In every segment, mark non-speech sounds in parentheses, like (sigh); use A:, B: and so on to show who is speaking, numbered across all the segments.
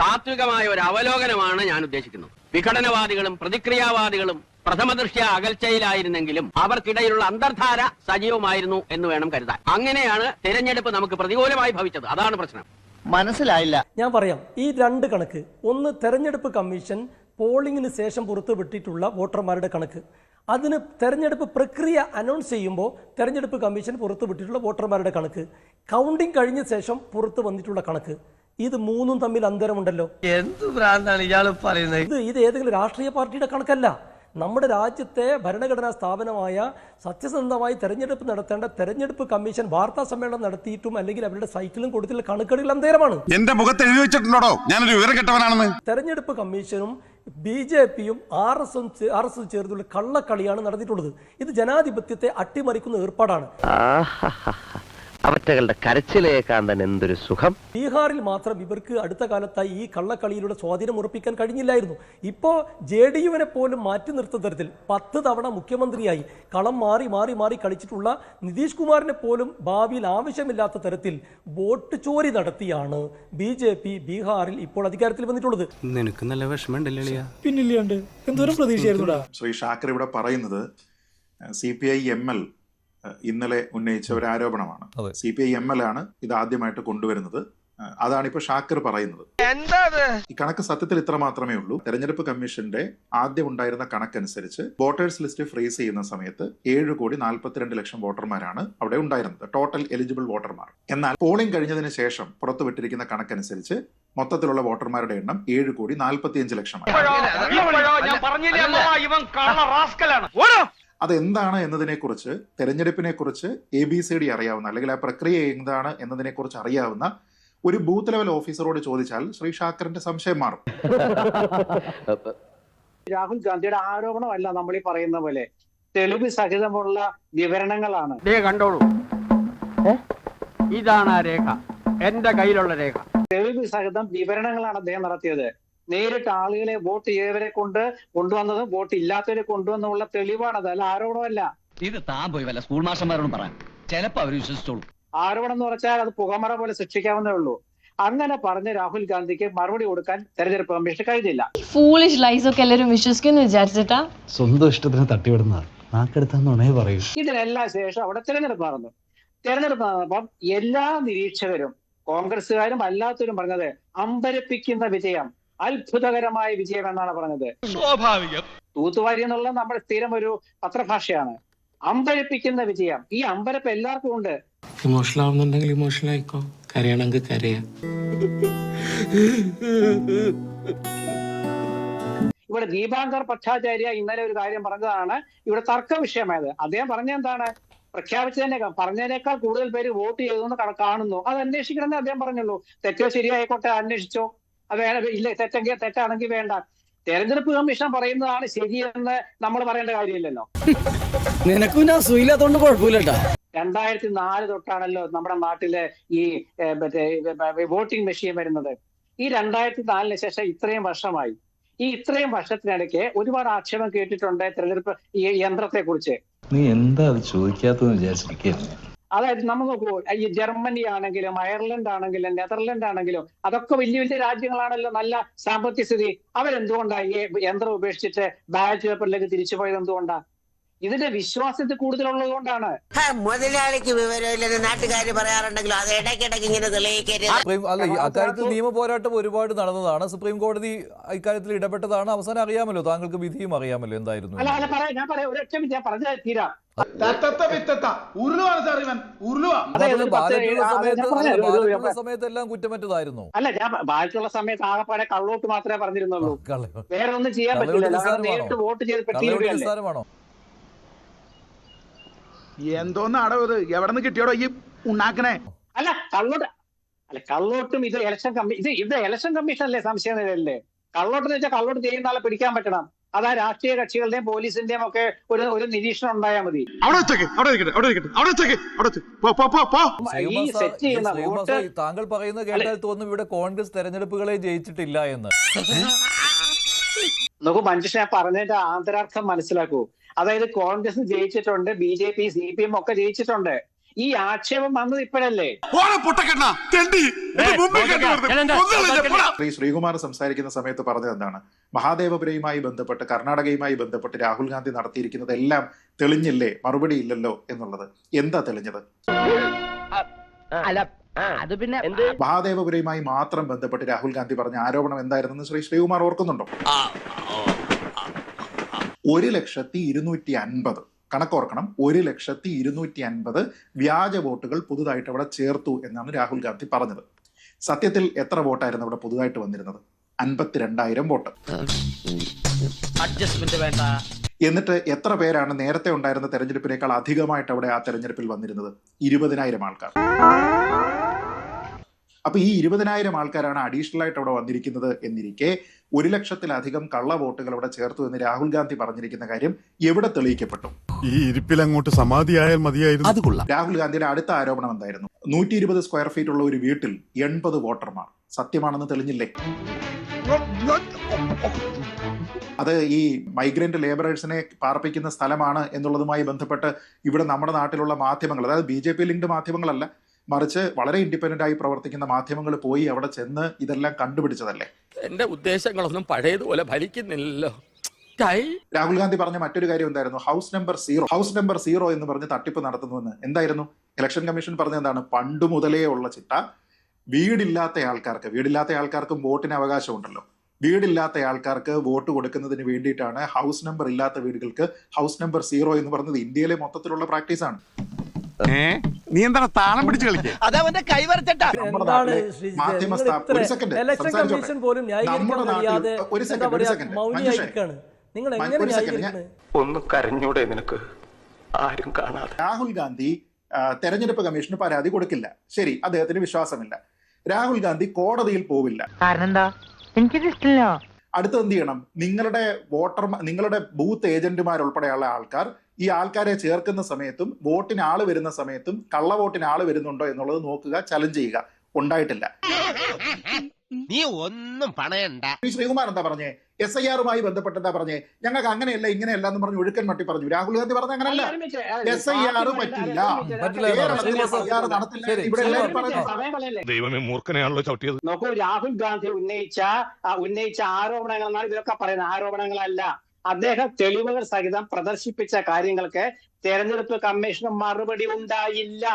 A: താത്വികമായ ഒരു അവലോകനമാണ് ഞാൻ ഉദ്ദേശിക്കുന്നത്. വിഘടനവാദികളും പ്രതിക്രിയാവാദികളും പ്രഥമദൃഷ്ട്യ അകൽച്ചയിലായിരുന്നെങ്കിലും അവർക്കിടയിലുള്ള അന്തർധാര സജീവമായിരുന്നു എന്ന് വേണം കരുതാൻ. അങ്ങനെയാണ് തെരഞ്ഞെടുപ്പ് നമുക്ക് പ്രതികൂലമായി ഭവിച്ചത്. അതാണ് പ്രശ്നം.
B: മനസ്സിലായില്ല.
C: ഞാൻ പറയാം. ഈ രണ്ട് കണക്ക്. ഒന്ന് തെരഞ്ഞെടുപ്പ് കമ്മീഷൻ പോളിംഗിന് ശേഷം പുറത്തുവിട്ടിട്ടുള്ള വോട്ടർമാരുടെ കണക്ക്. അതിന് തെരഞ്ഞെടുപ്പ് പ്രക്രിയ അനൗൺസ് ചെയ്യുമ്പോൾ തെരഞ്ഞെടുപ്പ് കമ്മീഷൻ പുറത്തുവിട്ടിട്ടുള്ള വോട്ടർമാരുടെ കണക്ക്. കൗണ്ടിംഗ് കഴിഞ്ഞ ശേഷം പുറത്തു വന്നിട്ടുള്ള കണക്ക്. ഇത് മൂന്നും തമ്മിൽ അന്തരമുണ്ടല്ലോ.
B: എന്ത് ഭ്രാന്താണ് ഇയാൾ പറയുന്നത്?
C: ഇത് ഇത് ഏതെങ്കിലും രാഷ്ട്രീയ പാർട്ടിയുടെ കണക്കല്ല. നമ്മുടെ രാജ്യത്തെ ഭരണഘടനാ സ്ഥാപനമായ സത്യസന്ധമായി തെരഞ്ഞെടുപ്പ് നടത്തേണ്ട തെരഞ്ഞെടുപ്പ് കമ്മീഷൻ വാർത്താ സമ്മേളനം നടത്തിയിട്ടും അല്ലെങ്കിൽ അവരുടെ സൈറ്റിലും കൊടുത്തിട്ടുള്ള കണക്കുകളിൽ അന്തേരമാണ്.
D: എന്റെ മുഖത്ത് എഴുതി വെച്ചിട്ടുണ്ടോ ഞാനൊരു വിവരം കെട്ടവനാണെന്ന്.
C: തെരഞ്ഞെടുപ്പ് കമ്മീഷനും ബി ജെ പിയും ആർ എസ് ആർ എസ് ചേർന്നുള്ള കള്ളക്കളിയാണ് നടത്തിയിട്ടുള്ളത്. ഇത് ജനാധിപത്യത്തെ അട്ടിമറിക്കുന്ന ഏർപ്പാടാണ്.
E: അവറ്റകളുടെ കരച്ചിലേക്കാൻ തന്നെ എന്തൊരു സുഖം?
C: ബീഹാറിൽ മാത്രം ഇവർക്ക് അടുത്ത കാലത്തായി ഈ കള്ളക്കളിയിലൂടെ സ്വാധീനം ഉറപ്പിക്കാൻ കഴിഞ്ഞില്ലായിരുന്നു. ഇപ്പോൾ ജെ ഡി യുവിനെ പോലും മാറ്റി നിർത്തുന്ന തരത്തിൽ പത്ത് തവണ മുഖ്യമന്ത്രിയായി കളം മാറി മാറി മാറി കളിച്ചിട്ടുള്ള നിതീഷ് കുമാറിനെ പോലും ഭാവിയിൽ ആവശ്യമില്ലാത്ത തരത്തിൽ വോട്ട് ചോരി നടത്തിയാണ് ബി ജെ പി ബീഹാറിൽ ഇപ്പോൾ അധികാരത്തിൽ വന്നിട്ടുള്ളത്.
F: നിനക്ക് നല്ല വിഷമമുണ്ടല്ലേ
G: പിന്നില്ലാണ്ട് എന്തോരം പ്രതീക്ഷയായിരുന്നുടാ
H: ശ്രീ ഷാക്കർ ഇവിടെ പറയുന്നത് C P I M L ഇന്നലെ ഉന്നയിച്ച ഒരു ആരോപണമാണ്. C P I M L ആണ് ഇത് ആദ്യമായിട്ട് കൊണ്ടുവരുന്നത്. അതാണ് ഇപ്പൊ ഷാക്കർ പറയുന്നത്. ഈ കണക്ക് സത്യത്തിൽ ഇത്ര മാത്രമേ ഉള്ളൂ. തെരഞ്ഞെടുപ്പ് കമ്മീഷന്റെ ആദ്യം ഉണ്ടായിരുന്ന കണക്കനുസരിച്ച് വോട്ടേഴ്സ് ലിസ്റ്റ് ഫ്രീസ് ചെയ്യുന്ന സമയത്ത് ഏഴ് കോടി നാൽപ്പത്തിരണ്ട് ലക്ഷം വോട്ടർമാരാണ് അവിടെ ഉണ്ടായിരുന്നത്. ടോട്ടൽ എലിജിബിൾ വോട്ടർമാർ. എന്നാൽ പോളിംഗ് കഴിഞ്ഞതിന് ശേഷം പുറത്തുവിട്ടിരിക്കുന്ന കണക്കനുസരിച്ച് മൊത്തത്തിലുള്ള വോട്ടർമാരുടെ എണ്ണം ഏഴ് കോടി നാൽപ്പത്തിയഞ്ച് ലക്ഷമാണ്. അതെന്താണ് എന്നതിനെക്കുറിച്ച് തെരഞ്ഞെടുപ്പിനെ കുറിച്ച് എ ബി സി ഡി അറിയാവുന്ന അല്ലെങ്കിൽ ആ പ്രക്രിയ എന്താണ് എന്നതിനെക്കുറിച്ച് അറിയാവുന്ന ഒരു ബൂത്ത് ലെവൽ ഓഫീസറോട് ചോദിച്ചാൽ ശ്രീ ഷാക്കറിന്റെ സംശയം മാറും. (laughs)
I: രാഹുൽ ഗാന്ധിയുടെ ആരോപണമല്ല നമ്മൾ ഈ പറയുന്ന പോലെ. തെളിവ് സഹിതമുള്ള വിവരണങ്ങളാണ്.
A: ദേ കണ്ടോളൂ. ഇതാണ് ആ രേഖ. എന്റെ കയ്യിലുള്ള രേഖ.
I: തെളിവ് സഹിതം വിവരണങ്ങളാണ് അദ്ദേഹം നടത്തിയത്. നേരിട്ട് ആളുകളെ വോട്ട് ചെയ്തവരെ കൊണ്ട് കൊണ്ടുവന്നതും വോട്ട് ഇല്ലാത്തവരെ കൊണ്ടുവന്നുള്ള തെളിവാണത് അല്ല ആരോപണമല്ല.
B: ഇത് താൻ പോയി വല്ല സ്കൂൾ മാഷന്മാരോട് പറയാം ചിലപ്പോ അവർ വിശ്വസിച്ചോളൂ.
I: ആരോപണം എന്ന് പറഞ്ഞാൽ അത് പുകമറ പോലെ ശിക്ഷിക്കാവുന്നേ ഉള്ളൂ. അങ്ങനെ പറഞ്ഞ് രാഹുൽ ഗാന്ധിക്ക് മറുപടി കൊടുക്കാൻ തെരഞ്ഞെടുപ്പ് കമ്മീഷൻ കഴിഞ്ഞില്ല.
J: ഫൂളിഷ് ലൈസ് ഒക്കെ എല്ലാവരും വിശ്വസിക്കുന്നു വിചാരിച്ചിട്ടാ?
F: സ്വന്തം ഇഷ്ടത്തിന് തട്ടിവിടുന്ന നാക്കെടുത്താന്നുണേ പറയൂ.
I: ഇതിനെല്ലാം ശേഷം അവിടെ തെരഞ്ഞെടുപ്പ് നടന്നു. തെരഞ്ഞെടുപ്പ് നടന്നപ്പം എല്ലാ നിരീക്ഷകരും കോൺഗ്രസ്സുകാരും അല്ലാത്തവരും പറഞ്ഞത് അമ്പരപ്പിക്കുന്ന വിജയം. അത്ഭുതകരമായ വിജയം എന്നാണ് പറഞ്ഞത്.
B: സ്വാഭാവികം.
I: തൂത്തുവാരി എന്നുള്ളത് നമ്മുടെ സ്ഥിരം ഒരു പത്രഭാഷയാണ്. അമ്പരപ്പിക്കുന്ന വിജയം. ഈ അമ്പരപ്പ് എല്ലാവർക്കും ഉണ്ട്.
F: ഇമോഷണൽ ആവുന്നുണ്ടെങ്കിൽ ഇമോഷണൽ ആയിക്കോ. കരയണമെങ്കിൽ കരയാ.
I: ഇവിടെ ദീപാങ്കർ ഭട്ടാചാര്യ ഇന്നലെ ഒരു കാര്യം പറഞ്ഞതാണ്. ഇവിടെ തർക്ക വിഷയമായത് അദ്ദേഹം പറഞ്ഞ എന്താണ്? പ്രഖ്യാപിച്ചതിനെ പറഞ്ഞതിനേക്കാൾ കൂടുതൽ പേര് വോട്ട് ചെയ്തു കണ- കാണുന്നു. അത് അന്വേഷിക്കണമെന്ന് അദ്ദേഹം പറഞ്ഞുള്ളൂ. തെറ്റോ ശരിയായിക്കോട്ടെ അന്വേഷിച്ചോ. വേണം ഇല്ല തെറ്റെങ്കിൽ തെറ്റാണെങ്കിൽ വേണ്ട. തെരഞ്ഞെടുപ്പ് കമ്മീഷൻ പറയുന്നതാണ് ശരിയെന്ന് നമ്മൾ പറയേണ്ട കാര്യമില്ലല്ലോ.
G: നിനക്കും സുഖമില്ലാത്തോണ്ട് കുഴപ്പമില്ലട്ടാ.
I: രണ്ടായിരത്തി നാല് തൊട്ടാണല്ലോ നമ്മുടെ നാട്ടിലെ ഈ മറ്റേ വോട്ടിംഗ് മെഷീൻ വരുന്നത്. ഈ രണ്ടായിരത്തി നാലിന് ശേഷം ഇത്രയും വർഷമായി. ഈ ഇത്രയും വർഷത്തിനിടയ്ക്ക് ഒരുപാട് ആക്ഷേപം കേട്ടിട്ടുണ്ട് തെരഞ്ഞെടുപ്പ് ഈ യന്ത്രത്തെ കുറിച്ച്
F: നീ എന്താ അത് ചോദിക്കാത്തത് വിചാരിച്ചിരിക്കുക
I: അതായത് നമ്മൾ നോക്കൂ ഈ ജർമ്മനി ആണെങ്കിലും അയർലൻഡ് ആണെങ്കിലും നെതർലൻഡ് ആണെങ്കിലും അതൊക്കെ വലിയ വലിയ രാജ്യങ്ങളാണല്ലോ നല്ല സാമ്പത്തിക സ്ഥിതി. അവരെന്തുകൊണ്ടാണ് ഈ യന്ത്രം ഉപേക്ഷിച്ചിട്ട് ബാലറ്റ് പേപ്പറിലേക്ക് തിരിച്ചു പോയത് എന്തുകൊണ്ടാ ഇതിന്റെ വിശ്വാസത്തിൽ കൂടുതലുള്ളത് കൊണ്ടാണ്.
B: മുതലാളിക്ക് വിവരമില്ലെന്ന് നാട്ടുകാർ പറയാറുണ്ടെങ്കിലും? അത് ഇടയ്ക്കിടയ്ക്ക് ഇങ്ങനെ തെളിയിക്കരുത്.
K: സുപ്രീം അല്ല ഈ അക്കാര്യത്തിൽ നിയമ പോരാട്ടം ഒരുപാട് നടന്നതാണ്. സുപ്രീം കോടതി ഇക്കാര്യത്തിൽ ഇടപെട്ടതാണ്. അവസാനം അറിയാമല്ലോ താങ്കൾക്ക് വിധിയും അറിയാമല്ലോ എന്തായിരുന്നു
I: അല്ല അല്ല പറയാം ഞാൻ പറയാം. ഒരൊറ്റ ഞാൻ തീരാം. പറഞ്ഞ
K: തീരാ സമയത്തെല്ലാം കുറ്റമറ്റതായിരുന്നു.
I: അല്ല ഞാൻ ബാക്കിയുള്ള സമയത്ത് ആകപ്പാടെ കള്ളോട്ട് മാത്രമേ പറഞ്ഞിരുന്നുള്ളൂ. വേറെ ഒന്നും ചെയ്യാൻ പറ്റില്ല വോട്ട് ചെയ്ത്
K: കള്ളവോട്ട്
D: എന്തോന്ന് അടവ് ഇത്? എവിടെ നിന്ന് കിട്ടിയോടോ ഈ ഉണ്ടാക്കണേ
I: അല്ല കള്ളോട്ട് അല്ല കള്ളോട്ടും ഇത് ഇലക്ഷൻ കമ്മീഷൻ ഇത് ഇത് ഇലക്ഷൻ കമ്മീഷൻ അല്ലേ സംശയം നിലയല്ലേ കള്ളോട്ട് എന്ന് വെച്ചാൽ കള്ളോട്ട് ചെയ്യുന്ന ആളെ പിടിക്കാൻ പറ്റണം. അതാ രാഷ്ട്രീയ കക്ഷികളുടെയും പോലീസിന്റെയും ഒക്കെ ഒരു ഒരു നിരീക്ഷണം ഉണ്ടായാൽ മതി.
D: അവിടെ വെച്ചേക്ക് അവിടെ ഇരിക്കട്ടെ അവിടെ ഇരിക്കട്ടെ അവിടെ വെച്ചേക്ക് പോ പോ പോ പോ.
I: ഈ സെറ്റ് ചെയ്യുന്ന വോട്ട്
K: താങ്കൾ പറയുന്നത് കേട്ടാൽ തോന്നും ഇവിടെ കോൺഗ്രസ് തെരഞ്ഞെടുപ്പുകളെ ജയിച്ചിട്ടില്ല എന്ന്.
I: നോക്കൂ മഞ്ജുഷ ഞാൻ പറഞ്ഞതിന്റെ ആന്തരാർത്ഥം മനസ്സിലാക്കൂ. അതായത് Congress ജയിച്ചിട്ടുണ്ട് B J P C P M ഒക്കെ ജയിച്ചിട്ടുണ്ട്. ഈ ആക്ഷേപം വന്നത് ഇപ്പോഴല്ലേ.
H: ശ്രീ ശ്രീകുമാർ സംസാരിക്കുന്ന സമയത്ത് പറഞ്ഞത് എന്താണ്? മഹാദേവപുരയുമായി ബന്ധപ്പെട്ട് കർണാടകയുമായി ബന്ധപ്പെട്ട് രാഹുൽ ഗാന്ധി നടത്തിയിരിക്കുന്നത് എല്ലാം തെളിഞ്ഞില്ലേ? മറുപടി ഇല്ലല്ലോ എന്നുള്ളത്. എന്താ തെളിഞ്ഞത്?
E: അത് പിന്നെ
H: മഹാദേവപുരയുമായി മാത്രം ബന്ധപ്പെട്ട് രാഹുൽ ഗാന്ധി പറഞ്ഞ ആരോപണം എന്തായിരുന്നെന്ന് ശ്രീ ശ്രീകുമാർ ഓർക്കുന്നുണ്ടോ? ഒരു ലക്ഷത്തി ഇരുന്നൂറ്റി അൻപത്. കണക്കോർക്കണം ഒരു ലക്ഷത്തി ഇരുന്നൂറ്റി അൻപത് വ്യാജ വോട്ടുകൾ പുതുതായിട്ട് അവിടെ ചേർത്തു എന്നാണ് രാഹുൽ ഗാന്ധി പറഞ്ഞത്. സത്യത്തിൽ എത്ര വോട്ടായിരുന്നു അവിടെ പുതുതായിട്ട് വന്നിരുന്നത്? അൻപത്തിരണ്ടായിരം വോട്ട്.
A: അഡ്ജസ്റ്റ്മെന്റ് വേണ്ട.
H: എന്നിട്ട് എത്ര പേരാണ് നേരത്തെ ഉണ്ടായിരുന്ന തെരഞ്ഞെടുപ്പിനേക്കാൾ അധികമായിട്ട് അവിടെ ആ തെരഞ്ഞെടുപ്പിൽ വന്നിരുന്നത്? ഇരുപതിനായിരം ആൾക്കാർ. അപ്പൊ ഈ ഇരുപതിനായിരം ആൾക്കാരാണ് അഡീഷണൽ ആയിട്ട് അവിടെ വന്നിരിക്കുന്നത് എന്നിരിക്കെ ഒരു ലക്ഷത്തിലധികം കള്ള വോട്ടുകൾ അവിടെ ചേർത്തു എന്ന് രാഹുൽ ഗാന്ധി പറഞ്ഞിരിക്കുന്ന കാര്യം എവിടെ തെളിയിക്കപ്പെട്ടു?
D: ഈ ഇരിപ്പിൽ അങ്ങോട്ട് സമാധിയായാൽ മതിയായിരുന്നു. അത് കൊള്ളാം.
H: രാഹുൽ ഗാന്ധിയുടെ അടുത്ത ആരോപണം എന്തായിരുന്നു? നൂറ്റി ഇരുപത് സ്ക്വയർ ഫീറ്റ് ഉള്ള ഒരു വീട്ടിൽ എൺപത് വോട്ടർമാർ. സത്യമാണെന്ന് തെളിഞ്ഞില്ലേ? അത് ഈ മൈഗ്രന്റ് ലേബറേഴ്സിനെ പാർപ്പിക്കുന്ന സ്ഥലമാണ് എന്നുള്ളതുമായി ബന്ധപ്പെട്ട് ഇവിടെ നമ്മുടെ നാട്ടിലുള്ള മാധ്യമങ്ങൾ അതായത് ബി ജെ പി ലിങ്ക്ഡ് മാധ്യമങ്ങളല്ല മറിച്ച് വളരെ ഇൻഡിപെൻഡന്റ് ആയി പ്രവർത്തിക്കുന്ന മാധ്യമങ്ങൾ പോയി അവിടെ ചെന്ന് ഇതെല്ലാം കണ്ടുപിടിച്ചതല്ലേ?
A: എന്റെ ഉദ്ദേശങ്ങളൊന്നും പഴയതുപോലെ ഫലിക്കുന്നില്ലല്ലോ
H: രാഹുൽ ഗാന്ധി പറഞ്ഞ മറ്റൊരു കാര്യം എന്തായിരുന്നു? House number zero house number zero എന്ന് പറഞ്ഞ് തട്ടിപ്പ് നടത്തുന്നുവെന്ന് എന്തായിരുന്നു? ഇലക്ഷൻ കമ്മീഷൻ പറഞ്ഞ എന്താണ്? പണ്ട് മുതലേ ഉള്ള ചിട്ട. വീടില്ലാത്ത ആൾക്കാർക്ക് വീടില്ലാത്ത ആൾക്കാർക്കും വോട്ടിന് അവകാശമുണ്ടല്ലോ. വീടില്ലാത്ത ആൾക്കാർക്ക് വോട്ട് കൊടുക്കുന്നതിന് വേണ്ടിയിട്ടാണ് ഹൗസ് നമ്പർ ഇല്ലാത്ത വീടുകൾക്ക് ഹൗസ് നമ്പർ സീറോ എന്ന് പറഞ്ഞത്. ഇന്ത്യയിലെ മൊത്തത്തിലുള്ള പ്രാക്ടീസാണ്.
D: നീ എന്താണ് താളം പിടിച്ച് കളിക്കേ?
E: അതവന്റെ കൈവരച്ചട്ടാ
H: മാധ്യമ ഒരു സെക്കൻഡ്
C: ഇലക്ഷൻ
H: സംസാരിച്ചോട്ടെ.
C: കമ്മീഷൻ പോലും ന്യായീകരിക്കാൻ
H: നമ്മുടെ നാട്ടിൽ-
C: കഴിയാതെ
H: ഒരു
C: എന്താ
H: ഒരു
C: പറയാ
H: second.
C: മൗനിയായിരിക്കാണ് നിങ്ങൾ എങ്ങനെ
H: ഒരു second, ഞാൻ-
C: ന്യായീകരിക്കുന്നത്
F: ഒന്ന് കരഞ്ഞൂടെ നിനക്ക്. ആരും കാണാതെ.
H: രാഹുൽ ഗാന്ധി ആ, തെരഞ്ഞെടുപ്പ് കമ്മീഷന് പരാതി കൊടുക്കില്ല. ശരി അദ്ദേഹത്തിന് വിശ്വാസമില്ല. രാഹുൽ ഗാന്ധി കോടതിയിൽ പോവില്ല.
E: കാരണം എന്താ? എനിക്കിത് ഇഷ്ടമില്ല
H: അടുത്ത് എന്ത് ചെയ്യണം? നിങ്ങളുടെ വോട്ടർ നിങ്ങളുടെ ബൂത്ത് ഏജന്റുമാർ ഉൾപ്പെടെയുള്ള ആൾക്കാർ ഈ ആൾക്കാരെ ചേർക്കുന്ന സമയത്തും വോട്ടിന് ആൾ വരുന്ന സമയത്തും കള്ള വോട്ടിന് ആൾ വരുന്നുണ്ടോ എന്നുള്ളത് നോക്കുക ചലഞ്ച് ചെയ്യുക. ഉണ്ടായിട്ടില്ല.
E: നീ ഒന്നും പണയണ്ട.
H: ഈ ശ്രീകുമാർ എന്താ പറഞ്ഞേ? എസ് ഐ ആറുമായി ബന്ധപ്പെട്ട് എന്താ പറഞ്ഞേ? ഞങ്ങൾക്ക് അങ്ങനെയല്ല ഇങ്ങനെയല്ല എന്ന് പറഞ്ഞു ഒഴുക്കൻ മട്ടി പറഞ്ഞു. രാഹുൽ ഗാന്ധി പറഞ്ഞ അങ്ങനല്ല. എസ് ഐ ആർ പറ്റില്ല.
K: പറ്റില്ല എന്നാണ്.
H: കേരളത്തിൽ
K: ശ്രീനിവാസ
H: എസ് ഐ ആർ നടത്തില്ല. ഇവിടെ. എല്ലാവരും
D: ദൈവമേ മൂർഖനെയാണല്ലോ ചവിട്ടിയത്.
I: നോക്കൂ രാഹുൽ ഗാന്ധി ഉന്നയിച്ച ഉന്നയിച്ച ആരോപണങ്ങൾ എന്നാണ് ഇതൊക്കെ പറയുന്നത്. ആരോപണങ്ങളല്ല. അദ്ദേഹം തെളിവുകൾ സഹിതം പ്രദർശിപ്പിച്ച കാര്യങ്ങൾക്ക് തെരഞ്ഞെടുപ്പ് കമ്മീഷന് മറുപടി ഉണ്ടായില്ല.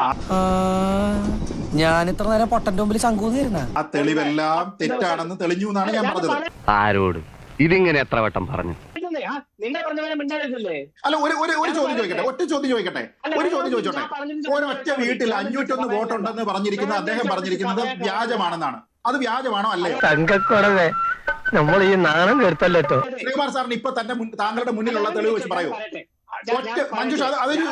G: ഞാൻ ഇത്ര നേരം പൊട്ടന്റെ മുമ്പിൽ ശങ്കൂന്നിരുന്ന
H: ആ തെളിവെല്ലാം തെറ്റാണെന്ന് തെളിഞ്ഞു എന്നാണ് ഞാൻ പറഞ്ഞത്.
E: ആരോട്? ഇതിങ്ങനെ എത്ര വട്ടം പറഞ്ഞു?
I: നിങ്ങൾ പറഞ്ഞ മിണ്ടായിരുന്നില്ലേ
H: അല്ല ഒരു ഒരു ഒരു ചോദ്യം ചോദിക്കട്ടെ ഒറ്റ ചോദ്യം ചോദിക്കട്ടെ ഒരു ചോദ്യം ചോദിച്ചോട്ടെ. ഒരൊറ്റ വീട്ടിൽ അഞ്ഞൂറ്റൊന്ന് വോട്ടുണ്ടെന്ന് പറഞ്ഞിരിക്കുന്നത് അദ്ദേഹം പറഞ്ഞിരിക്കുന്നത് വ്യാജമാണെന്നാണ്. അത് വ്യാജമാണോ അല്ലയോ?
E: തങ്കക്കുറവേ നമ്മൾ ഈ നാണം കേട്ടല്ലോ
H: ശ്രീകുമാർ സാറിന് ഇപ്പൊ തന്റെ മുൻ- താങ്കളുടെ മുന്നിലുള്ള തെളിവ് വെച്ച് പറയൂ. മഞ്ജുഷ അതൊരു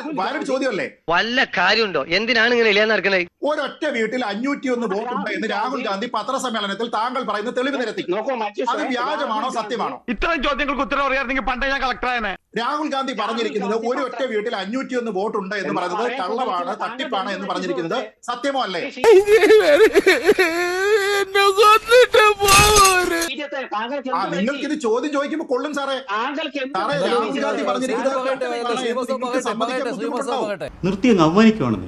H: ചോദ്യമല്ലേ?
E: വല്ല കാര്യമുണ്ടോ? എന്തിനാണ് ഇങ്ങനെ ഇല്ലാന്ന് നടക്കുന്നത്
H: ഒരൊറ്റ വീട്ടിൽ അഞ്ഞൂറ്റി ഒന്ന് വോട്ട് ഉണ്ട് എന്ന് രാഹുൽ ഗാന്ധി പത്രസമ്മേളനത്തിൽ താങ്കൾ പറയുന്ന തെളിവ് നിരത്തി.
I: നോക്കൂ
H: അത് വ്യാജമാണോ സത്യമാണോ?
D: ഇത്തരം ചോദ്യങ്ങൾക്ക് ഉത്തരം അറിയാമെങ്കിൽ പണ്ടേ ഞാൻ കളക്ടറായനെ
H: രാഹുൽ ഗാന്ധി പറഞ്ഞിരിക്കുന്നത് ഒരു ഒറ്റ വീട്ടിൽ അഞ്ഞൂറ്റി ഒന്ന് വോട്ട് ഉണ്ട് എന്ന് പറയുന്നത് കള്ളമാണ് തട്ടിപ്പാണ് എന്ന് പറഞ്ഞിരിക്കുന്നത് സത്യമോ അല്ലേ? ആ നിങ്ങൾക്ക് ഇത് ചോദ്യം ചോദിക്കുമ്പോൾ കൊള്ളും സാറേ. സാറേ, രാഹുൽ ഗാന്ധി പറഞ്ഞിരിക്കുന്നത്.
G: നിർത്തി അങ്ങ് അവമാനിക്കുവാണ്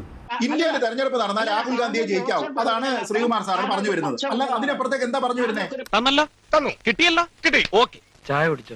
H: ഇന്ത്യയിൽ തെരഞ്ഞെടുപ്പ് നടന്നാൽ രാഹുൽ ഗാന്ധിയെ ജയിക്കാവും അതാണ് ശ്രീകുമാർ സാറ് പറഞ്ഞു വരുന്നത്. അല്ല അതിനപ്പുറത്തേക്ക് എന്താ പറഞ്ഞു വരുന്നത്
D: തന്നല്ലോ? തന്നു. കിട്ടിയല്ലോ? കിട്ടി. ഓക്കെ.
E: ചായ കുടിച്ചോ?